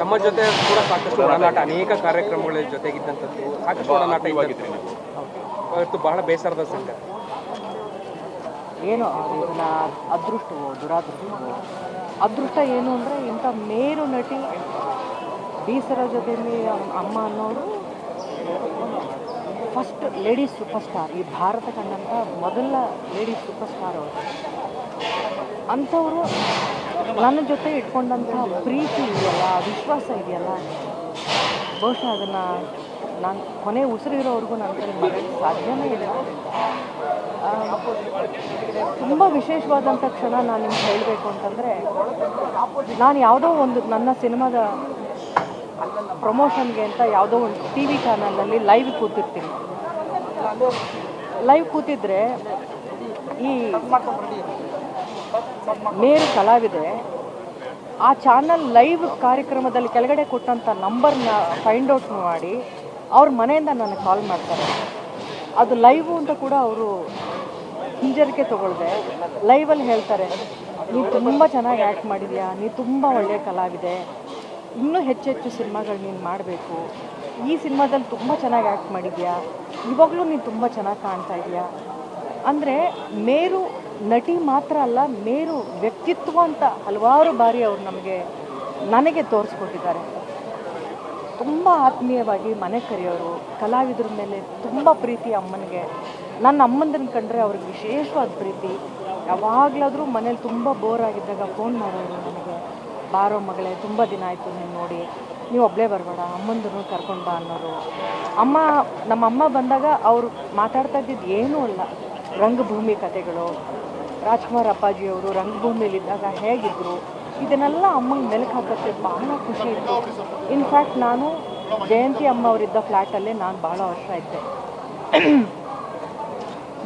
ತಮ್ಮ ಜೊತೆ ಕೂಡ ಸಾಕಷ್ಟು ಒಡನಾಟ ಅನೇಕ ಕಾರ್ಯಕ್ರಮಗಳ ಜೊತೆಗಿದ್ದಂಥದ್ದು ಸಾಕಷ್ಟು ಒಡನಾಟ ಇವಾಗಿದ್ರಿ ಇವತ್ತು ಬಹಳ ಬೇಸರದ ಸಂಗತಿ. ಏನು ಇದನ್ನ ಅದೃಷ್ಟವೋ ದುರಾದೃಷ್ಟವೋ? ಅದೃಷ್ಟ ಏನು ಅಂದರೆ ಇಂಥ ಮೇರು ನಟಿ ಬೀಸರ ಜೊತೆಯಲ್ಲಿ ಅಮ್ಮ ಅನ್ನೋರು ಫಸ್ಟ್ ಲೇಡೀಸ್ ಸೂಪರ್ ಸ್ಟಾರ್ ಈ ಭಾರತ ಕಂಡಂಥ ಮೊದಲ ಲೇಡೀಸ್ ಸೂಪರ್ ಸ್ಟಾರ್ ಅವರು. ಅಂಥವರು ನನ್ನ ಜೊತೆ ಇಟ್ಕೊಂಡಂತಹ ಪ್ರೀತಿ ಇದೆಯಲ್ಲ, ವಿಶ್ವಾಸ ಇದೆಯಲ್ಲ, ಬಹುಶಃ ಅದನ್ನು ನಾನು ಕೊನೆ ಉಸಿರಿರೋವರೆಗೂ ನನ್ನ ಕೈ ಮರೆಯಲು ಸಾಧ್ಯನೇ ಇಲ್ಲ. ತುಂಬ ವಿಶೇಷವಾದಂಥ ಕ್ಷಣ ನಾನು ನಿಮ್ಗೆ ಹೇಳಬೇಕು ಅಂತಂದರೆ, ನಾನು ಯಾವುದೋ ಒಂದು ನನ್ನ ಸಿನಿಮಾದ ಪ್ರಮೋಷನ್ಗೆ ಅಂತ ಯಾವುದೋ ಒಂದು ಟಿ ವಿ ಚಾನಲಲ್ಲಿ ಲೈವ್ ಕೂತಿರ್ತೀನಿ. ಲೈವ್ ಕೂತಿದ್ರೆ ಈ ಮೇರು ಕಲಾವಿದೆ. ಆ ಚಾನಲ್ ಲೈವ್ ಕಾರ್ಯಕ್ರಮದಲ್ಲಿ ಕೆಳಗಡೆ ಕೊಟ್ಟಂಥ ನಂಬರ್ನ ಫೈಂಡ್ ಔಟ್ ಮಾಡಿ, ಅವ್ರ ಮನೆಯಿಂದ ನನಗೆ ಕಾಲ್ ಮಾಡ್ತಾರೆ. ಅದು ಲೈವು ಅಂತ ಕೂಡ ಅವರು ಹಿಂಜರಿಕೆ ತಗೊಳ್ದೆ. ಲೈವಲ್ಲಿ ಹೇಳ್ತಾರೆ, ನೀನು ತುಂಬ ಚೆನ್ನಾಗಿ ಆ್ಯಕ್ಟ್ ಮಾಡಿದ್ಯಾ? ನೀನು ತುಂಬ ಒಳ್ಳೆಯ ಕಲಾವಿದೆ. ಇನ್ನೂ ಹೆಚ್ಚೆಚ್ಚು ಸಿನಿಮಾಗಳು ನೀನು ಮಾಡಬೇಕು. ಈ ಸಿನಿಮಾದಲ್ಲಿ ತುಂಬ ಚೆನ್ನಾಗಿ ಆ್ಯಕ್ಟ್ ಮಾಡಿದ್ಯಾ? ಇವಾಗಲೂ ನೀನು ತುಂಬ ಚೆನ್ನಾಗಿ ಕಾಣ್ತಾ ಇದೆಯಾ? ಅಂದರೆ ಮೇರು ನಟಿ ಮಾತ್ರ ಅಲ್ಲ, ಮೇರು ವ್ಯಕ್ತಿತ್ವ ಅಂತ ಹಲವಾರು ಬಾರಿ ಅವರು ನಮಗೆ ನನಗೆ ತೋರಿಸ್ಕೊಟ್ಟಿದ್ದಾರೆ. ತುಂಬ ಆತ್ಮೀಯವಾಗಿ ಮನೆ ಕರೆಯೋರು, ಕಲಾವಿದರ ಮೇಲೆ ತುಂಬ ಪ್ರೀತಿ ಅಮ್ಮನಿಗೆ. ನನ್ನ ಅಮ್ಮಂದನ್ನು ಕಂಡ್ರೆ ಅವ್ರಿಗೆ ವಿಶೇಷವಾದ ಪ್ರೀತಿ. ಯಾವಾಗಲಾದರೂ ಮನೇಲಿ ತುಂಬ ಬೋರ್ ಆಗಿದ್ದಾಗ ಫೋನ್ ಮಾಡೋರು ನನಗೆ ಬಾರೋ ಮಗಳೇ, ತುಂಬ ದಿನ ಆಯಿತು ನೀನು ನೋಡಿ. ನೀವು ಒಬ್ಬಳೇ ಬರಬೇಡ ಅಮ್ಮಂದನ್ನು ಕರ್ಕೊಂಡು ಬಾ ಅನ್ನೋರು. ಅಮ್ಮ ನಮ್ಮ ಅಮ್ಮ ಬಂದಾಗ ಅವರು ಮಾತಾಡ್ತಾ ಇದ್ದಿದ್ದು ಏನೂ ಅಲ್ಲ. ರಂಗಭೂಮಿ ಕಥೆಗಳು ರಾಜ್ಕುಮಾರ್ ಅಪ್ಪಾಜಿಯವರು ರಂಗಭೂಮಿಯಲ್ಲಿದ್ದಾಗ ಹೇಗಿದ್ರು, ಇದನ್ನೆಲ್ಲ ಅಮ್ಮಂಗೆ ಮೆಲುಕು ಹಾಕೋಕ್ಕೆ ಬಹಳ ಖುಷಿ ಇತ್ತು. ಇನ್ಫ್ಯಾಕ್ಟ್ ನಾನು ಜಯಂತಿ ಅಮ್ಮ ಅವರಿದ್ದ ಫ್ಲ್ಯಾಟಲ್ಲೇ ನಾನು ಭಾಳ ವರ್ಷ ಇದ್ದೆ.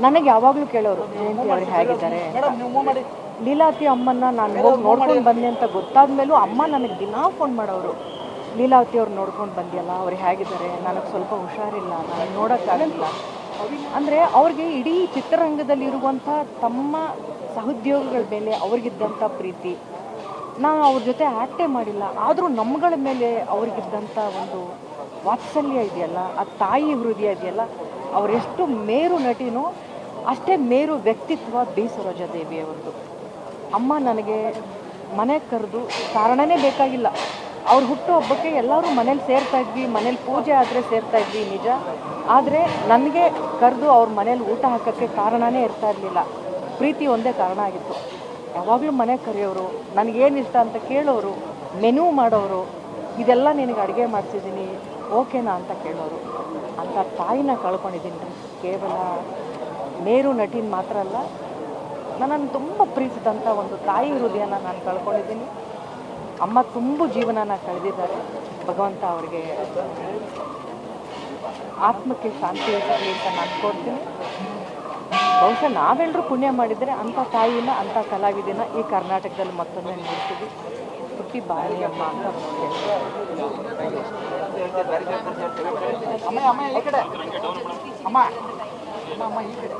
ನನಗೆ ಯಾವಾಗಲೂ ಕೇಳೋರು, ಜಯಂತಿ ಅವರು ಹೇಗಿದ್ದಾರೆ ಲೀಲಾವತಿ ಅಮ್ಮನ್ನ ನಾನು ಹೋಗಿ ನೋಡ್ಕೊಂಡು ಬಂದೆ ಅಂತ ಗೊತ್ತಾದ ಮೇಲೂ ಅಮ್ಮ ನನಗೆ ದಿನಾ ಫೋನ್ ಮಾಡೋರು ಲೀಲಾವತಿ ಅವ್ರು ನೋಡ್ಕೊಂಡು ಬಂದಿಯಲ್ಲ, ಅವ್ರು ಹೇಗಿದ್ದಾರೆ? ನನಗೆ ಸ್ವಲ್ಪ ಹುಷಾರಿಲ್ಲ, ನಾನು ನೋಡೋಕ್ಕಾಗಲ್ಲ ಅಂದರೆ ಅವ್ರಿಗೆ ಇಡೀ ಚಿತ್ರರಂಗದಲ್ಲಿರುವಂಥ ತಮ್ಮ ಸಹೋದ್ಯೋಗಿಗಳ ಮೇಲೆ ಅವ್ರಿಗಿದ್ದಂಥ ಪ್ರೀತಿ. ನಾವು ಅವ್ರ ಜೊತೆ ಆ್ಯಕ್ಟೇ ಮಾಡಿಲ್ಲ. ಆದರೂ ನಮ್ಮಗಳ ಮೇಲೆ ಅವ್ರಿಗಿದ್ದಂಥ ಒಂದು ವಾತ್ಸಲ್ಯ ಇದೆಯಲ್ಲ, ಆ ತಾಯಿ ಹೃದಯ ಇದೆಯಲ್ಲ ಅವರೆಷ್ಟು ಮೇರು ನಟಿನೋ ಅಷ್ಟೇ ಮೇರು ವ್ಯಕ್ತಿತ್ವ ಬಿ ಸರೋಜಾದೇವಿಯವರದು. ಅಮ್ಮ ನನಗೆ ಮನೆ ಕರೆದು ಕಾರಣನೇ ಬೇಕಾಗಿಲ್ಲ. ಅವ್ರ ಹುಟ್ಟುಹಬ್ಬಕ್ಕೆ ಎಲ್ಲರೂ ಮನೇಲಿ ಸೇರ್ತಾ ಇದ್ವಿ, ಮನೇಲಿ ಪೂಜೆ ಆದರೆ ಸೇರ್ತಾ ಇದ್ವಿ ನಿಜ. ಆದರೆ ನನಗೆ ಕರೆದು ಅವ್ರ ಮನೇಲಿ ಊಟ ಹಾಕೋಕ್ಕೆ ಕಾರಣನೇ ಇರ್ತಾ ಇರಲಿಲ್ಲ. ಪ್ರೀತಿ ಒಂದೇ ಕಾರಣ ಆಗಿತ್ತು. ಯಾವಾಗಲೂ ಮನೆ ಕರೆಯೋರು ನನಗೇನು ಇಷ್ಟ ಅಂತ ಕೇಳೋರು, ಮೆನು ಮಾಡೋರು, ಇದೆಲ್ಲ ನಿನಗೆ ಅಡುಗೆ ಮಾಡಿಸಿದ್ದೀನಿ ಓಕೆನಾ ಅಂತ ಕೇಳೋರು. ಅಂತ ತಾಯಿನ ಕಳ್ಕೊಂಡಿದ್ದೀನಿ ಕೇವಲ ಮೇರು ನಟಿನ ಮಾತ್ರ ಅಲ್ಲ, ನನ್ನನ್ನು ತುಂಬ ಪ್ರೀತಿಸಿದಂಥ ಒಂದು ತಾಯಿ ಹೃದಯನ ನಾನು ಕಳ್ಕೊಂಡಿದ್ದೀನಿ. ಅಮ್ಮ ತುಂಬ ಜೀವನನ ಕಳೆದಿದ್ದಾರೆ. ಭಗವಂತ ಅವರಿಗೆ ಆತ್ಮಕ್ಕೆ ಶಾಂತಿ ಇರಲಿ ಅಂತ ನಾನು ಕೋರ್ತೀನಿ. ಬಹುಶಃ ನಾವೆಲ್ಲರೂ ಪುಣ್ಯ ಮಾಡಿದರೆ ಅಂಥ ತಾಯಿನ, ಅಂಥ ಕಲಾವಿದಿನ ಈ ಕರ್ನಾಟಕದಲ್ಲಿ ಮತ್ತೊಮ್ಮೆ ನೋಡ್ತೀವಿ ಹುಟ್ಟಿ ಬಾಯಿ ಅಮ್ಮ ಅಂತ ಅಮ್ಮ ಅಮ್ಮ ಅಮ್ಮ ಅಮ್ಮ, ಈ ಕಡೆ.